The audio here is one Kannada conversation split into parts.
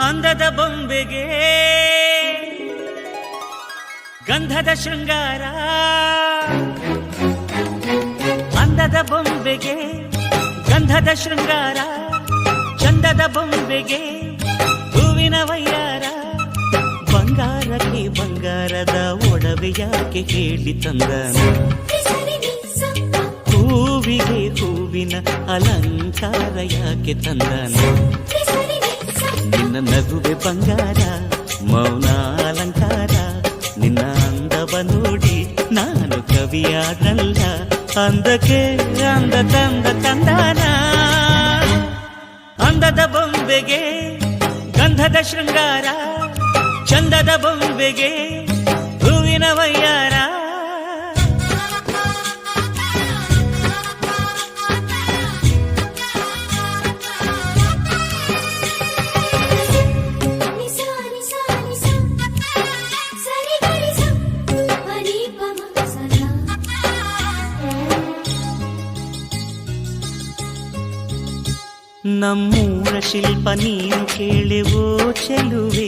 ಅಂದದ ಬೊಂಬೆಗೆ ಗಂಧದ ಶೃಂಗಾರ. ಅಂದದ ಬೊಂಬೆಗೆ ಗಂಧದ ಶೃಂಗಾರ. ಚಂದದ ಬೊಂಬೆಗೆ ಹೂವಿನ ವೈಯಾರ. ಬಂಗಾರಕ್ಕೆ ಬಂಗಾರದ ಒಡವೆ ಯಾಕೆ ಹೇಳಿ ತಂದನ? ಹೂವಿಗೆ ಹೂವಿನ ಅಲಂಕಾರ ಯಾಕೆ ತಂದನ? ನಿನ್ನ ನಗುವೆ ಬಂಗಾರ, ಮೌನ ಅಲಂಕಾರ. ನಿನ್ನ ಅಂದವ ನೋಡಿ ನಾನು ಕವಿಯಾದಲ್ಲ ಅಂದಕ್ಕೆ ಅಂದ ತಂದ ತಂದಾನ. ಅಂದದ ಬೊಂಬೆಗೆ ಗಂಧದ ಶೃಂಗಾರ, ಚಂದದ ಬೊಂಬೆಗೆ ಹೂವಿನ ವಯ್ಯಾರ ನಮ್ಮೂರ ಶಿಲ್ಪ ನೀನು ಕೇಳೆವೋ ಚೆಲುವೆ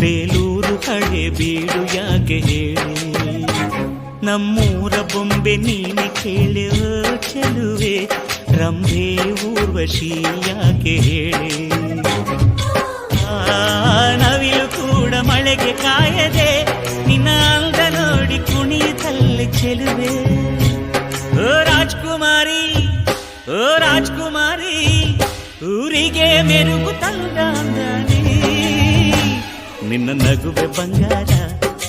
ಬೇಲೂರು ಹಳೆ ಬೀಡು ಯಾಕೆ ಹೇಳಿ ನಮ್ಮೂರ ಬೊಂಬೆ ನೀನು ಕೇಳೆವೋ ಚೆಲುವೆ ರಂಭೆ ಊರ್ವಶಿ ಯಾಕೆ ಹೇಳಿ ಆ, ನವಿಲು ಕೂಡ ಮಳೆಗೆ ಕಾಯದೆ ನಿನ್ನ ಅಂದ ನೋಡಿ ಕುಣಿತಲ್ಲಿ ಚೆಲುವೆ ಓ ರಾಜ್ಕುಮಾರಿ ಓ ರಾಜ್ಕುಮಾರಿ ಊರಿಗೆ ಮೆರುಗು ತಂದಾನೆ ನಿನ್ನ ನಗುವೆ ಬಂಗಾರ,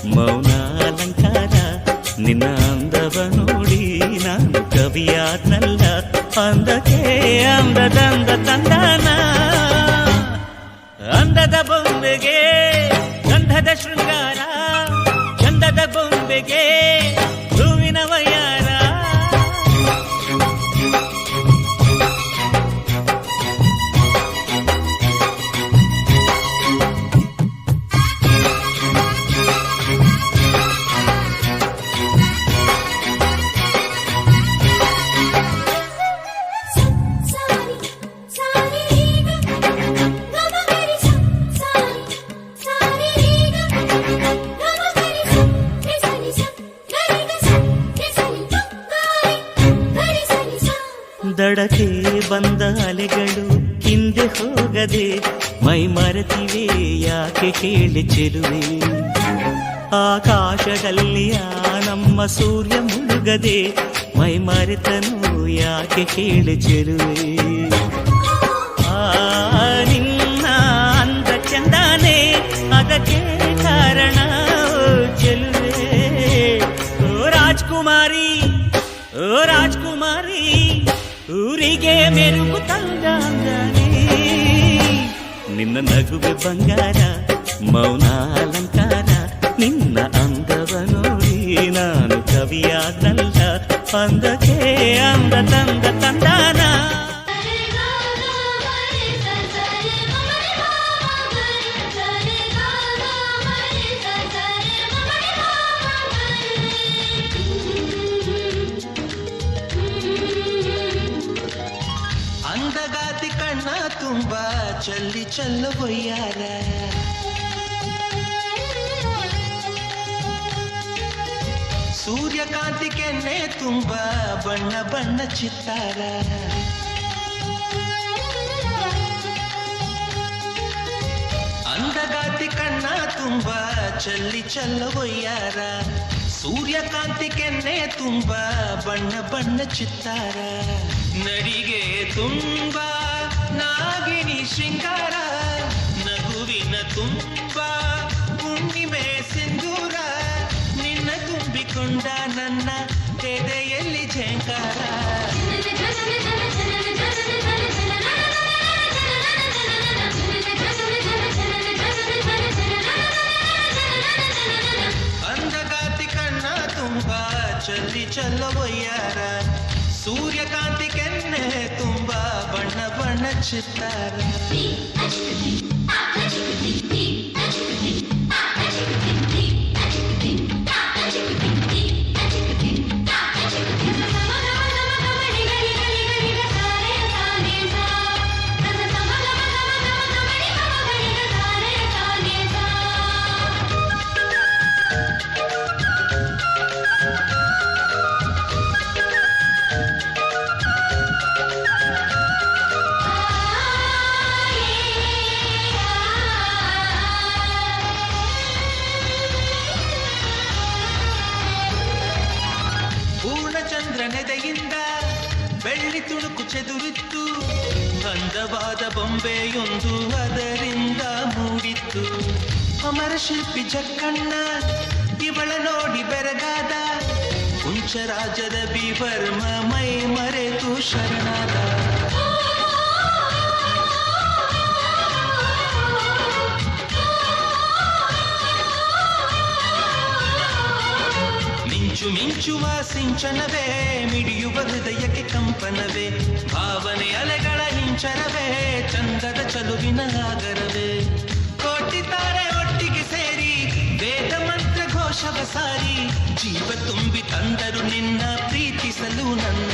ಮೌನ ಅಲಂಕಾರ, ನಿನ್ನ ಅಂದವ ನೋಡಿ ನಾನು ಕವಿಯಾದ್ನಲ್ಲ. ಅಂದಕ್ಕೆ ಅಂದದಂದ ತಂದಾನ. ಅಂದದ ಬೊಂಬೆಗೆ, ಗಂಧದ ಶೃಂಗಾರ ಗಂಧದ ಬೊಂಬೆಗೆ ಹಿಂದೆ ಹೋಗದೆ ಮೈ ಮರೆತಿವೆ ಯಾಕೆ ಕೇಳಿ ಚೆಲುವೆ ಆಕಾಶದಲ್ಲಿ ಆ ನಮ್ಮ ಸೂರ್ಯ ಮುಳುಗದೆ ಮೈ ಮರೆತನು ಯಾಕೆ ಕೇಳಿ ಚೆಲುವೆ ಆ ನಿನ್ನ ಅಂದ ಚಂದಾನೆ ಅದಕ್ಕೆ ಕಾರಣ ಓ ಚೆಲುವೆ ಓ ರಾಜ್ಕುಮಾರಿ ಓ ರಾಜ್ಕುಮಾರಿ ಊರಿಗೆ ಮೆರುಗು ತಂದಾನೆ ನಿನ್ನ ನಗುವೆ ಬಂಗಾರ ಮೌನ ಅಲಂಕಾರ ನಿನ್ನ ಅಂದವ ನೋಡಿ ನಾನು ಕವಿಯಾದಲ್ಲ ಅಂದಕ್ಕೆ ಅಂದ ತಂದ ತಂದಾನ ಚಲ್ಲು ಬೊಯ್ಯಾರ ತುಂಬ ಬಣ್ಣ ಬಣ್ಣ ಚಿತ್ತಾರ ಅಂದಗಾತಿ ಕಣ್ಣ ತುಂಬ ಚಲ್ಲಿ ಚಲ್ಲು ಬೊಯ್ಯಾರ ಸೂರ್ಯಕಾಂತಿ ತುಂಬ ಬಣ್ಣ ಬಣ್ಣ ಚಿತ್ತಾರ ನಡಿಗೆ ತುಂಬ ನಾಗಿನಿ ಶೃಂಗಾರ ತುಂಬ ಹುಣ್ಣಿಮೆ ಸಿಂಧೂರ, ನಿನ್ನ ತುಂಬಿಕೊಂಡ ನನ್ನ ಎದೆಯಲ್ಲಿ ಝೇಂಕಾರ ಅಂದಗಾತಿ ಕಣ್ಣ ತುಂಬ, ಚಲ್ಲಿ ಚಲ್ಲವಯ್ಯಾರ ಸೂರ್ಯಕಾಂತಿ ಕೆನ್ನೆ ತುಂಬ, ಬಣ್ಣ ಬಣ್ಣ ಚಿತ್ತಾರ. Magic with me, me, magic with me, magic with me. ಅಮರ ಶಿಲ್ಪಿ ಜಕ್ಕಣ್ಣ, ಇವಳ ನೋಡಿ ಬೆರಗಾದ. ಕುಂಚರಾಜದ ಬಿವರ್ಮ ಮೈ ಮರೆತು ಶರಣಾದ. ಮಿಂಚು ಮಿಂಚುವ ಸಿಂಚನವೇ, ಮಿಡಿಯುವ ಹೃದಯಕ್ಕೆ ಕಂಪನವೇ. ಭಾವನೆ ಅಲೆಗಳ ಹಿಂಚರವೇ, ಚಂದದ ಚಲುವಿನ ಆಗರವೇ ಕೋಟಿ ಮಂತ್ರ ಘೋಷವ ಸಾರಿ. ಜೀವ ತುಂಬಿ ತಂದರು ನಿನ್ನ ಪ್ರೀತಿಸಲು ನನ್ನ.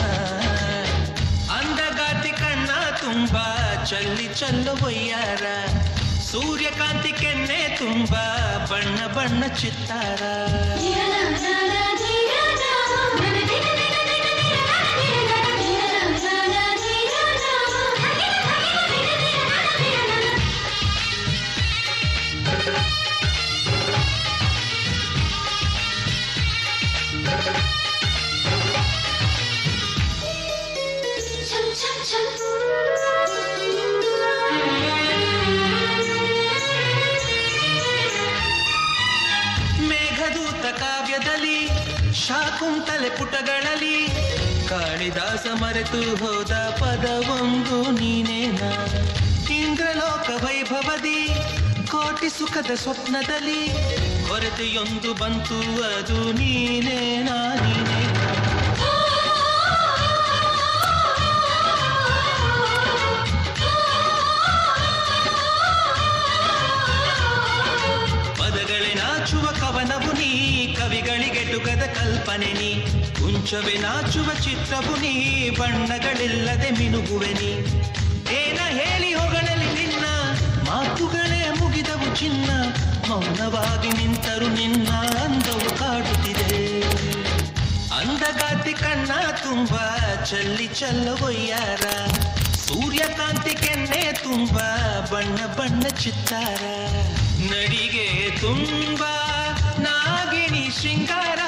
ಅಂದಗಾತಿ ಕಣ್ಣ ತುಂಬ, ಚಲ್ಲಿ ಚಲ್ಲುವಯ್ಯಾರ ಸೂರ್ಯಕಾಂತಿ ಕೆನ್ನೆ ತುಂಬ, ಬಣ್ಣ ಬಣ್ಣ ಚಿತ್ತಾರ. ಮೇಘದೂತ ಕಾವ್ಯದಲ್ಲಿ ಶಾಕುಂತಲೆ ಪುಟಗಳಲ್ಲಿ ಕಾಳಿದಾಸ ಮರೆತು ಹೋದ ಪದವೊಂದು ನೀನೇನ ಇಂದ್ರಲೋಕ ವೈಭವದಿ, ಕೋಟಿ ಸುಖದ ಸ್ವಪ್ನದಲ್ಲಿ, ಕೊರತೆಯೊಂದು ಬಂತು ಅದು ನೀನೇನಾ ನೀನೇನಾ ನಾಚುವ ಕವನವು ನೀ, ಕವಿಗಳಿಗೆ ಟುಗದ ಕಲ್ಪನೆ ನೀ. ಕುಂಚವೆ ನಾಚುವ ಚಿತ್ರವು ನೀ, ಬಣ್ಣಗಳಿಲ್ಲದೆ ಮಿನುಗುವೆ ನೀ. ಏನ ಹೇಳಿ ಹೊಗಳಲಿ ನಿನ್ನ, ಮಾತುಗಳೇ ಮುಗಿದವು ಚಿನ್ನ. ಮೌನವಾಗಿ ನಿಂತರು ನಿನ್ನ ಅಂದವು ಕಾಡುತ್ತಿದೆ. ಅಂದಗಾತಿ ಕಣ್ಣ ತುಂಬ, ಚಲ್ಲಿ ಚಲ್ಲವೊಯ್ಯಾರ ಸೂರ್ಯಕಾಂತಿ ಕೆನ್ನೆ ತುಂಬ, ಬಣ್ಣ ಬಣ್ಣ ಚಿತ್ತಾರ. ನಡಿಗೆ ತುಂಬ ಶೃಂಗಾರ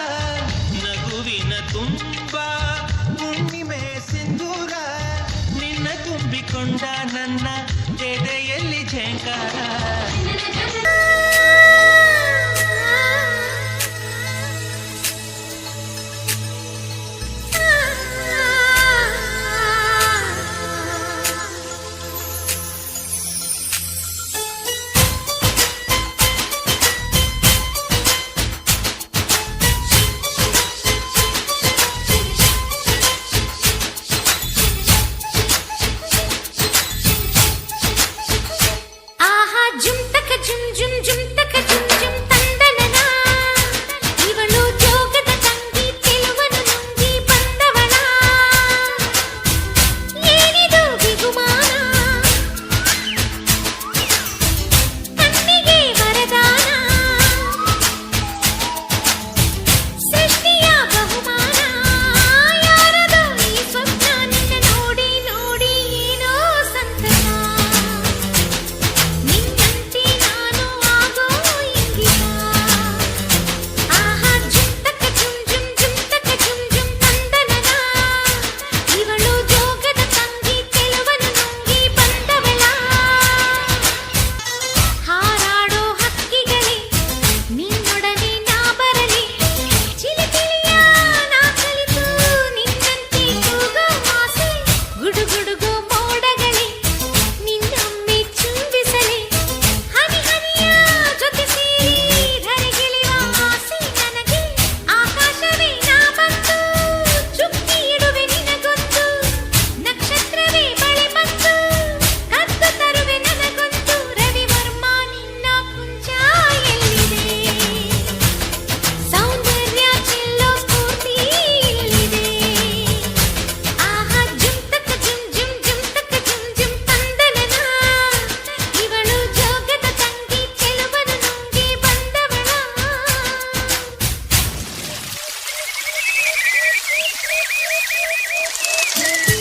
Thank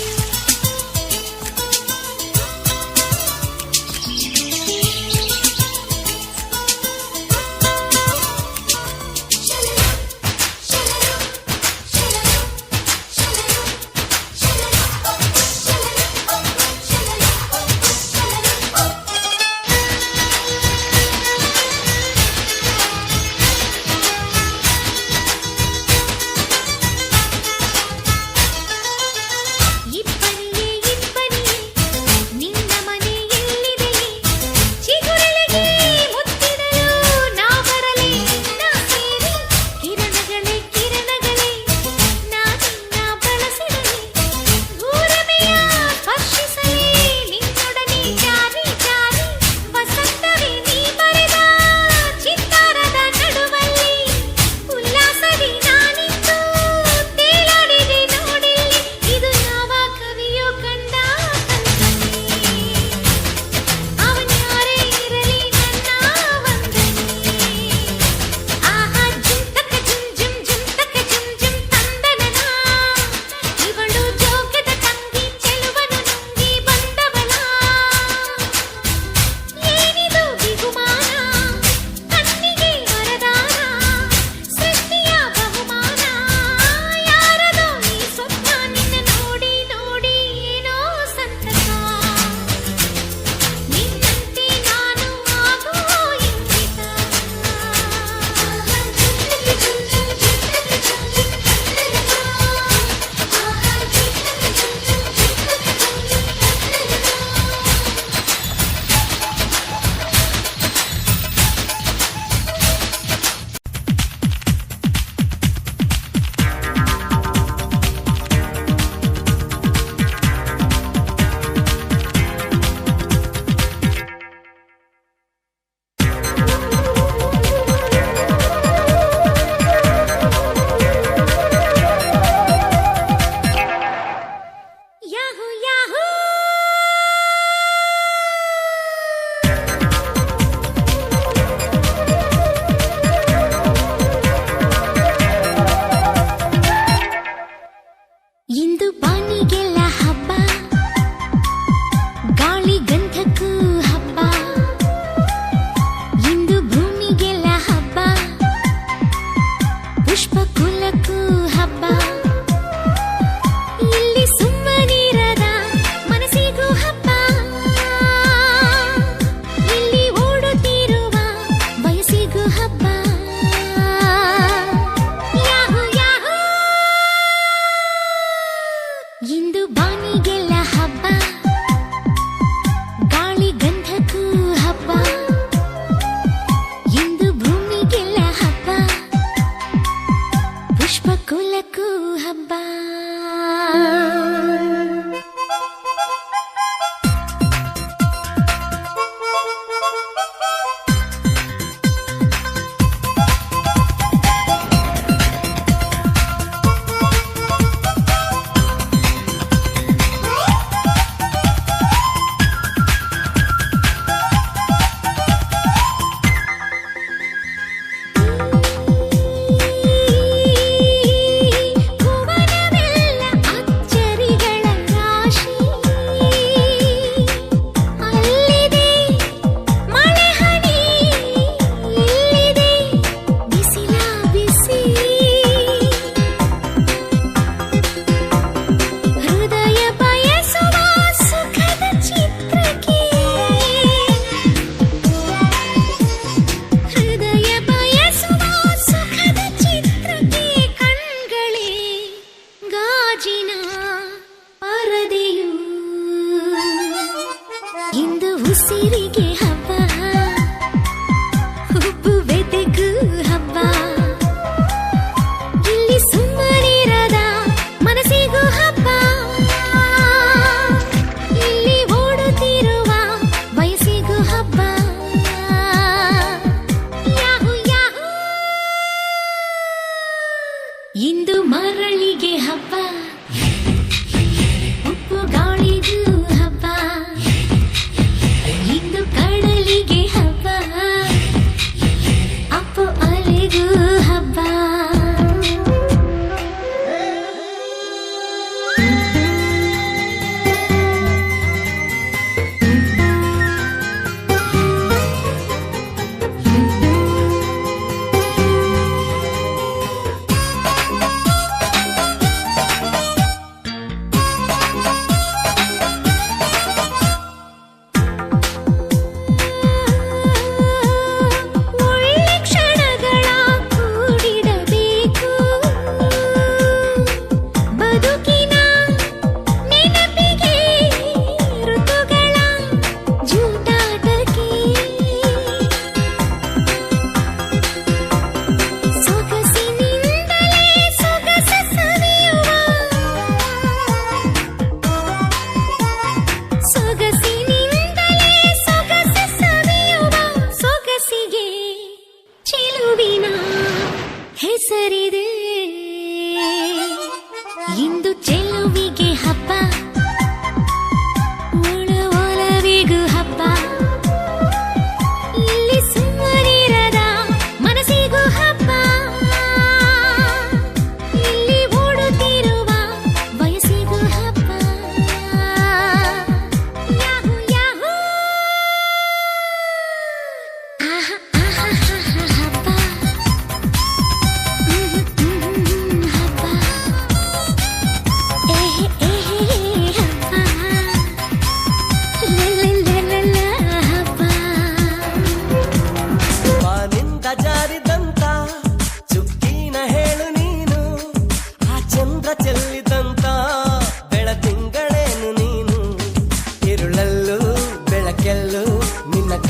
you.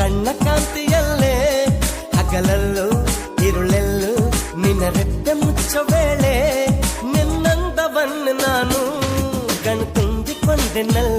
ಕಣ್ಣ ಕಾಂತಿಯಲ್ಲೇ ಹಗಲಲ್ಲೂ ಇರುಳೆಲ್ಲೂ ನಿನ್ನ ರೆಪ್ಪೆ ಮುಚ್ಚ ವೇಳೆ ನಿನ್ನಂದವನ್ನು ನಾನು ಕಣ್ತುಂಬಿಕೊಂಡೆನಲ್ಲ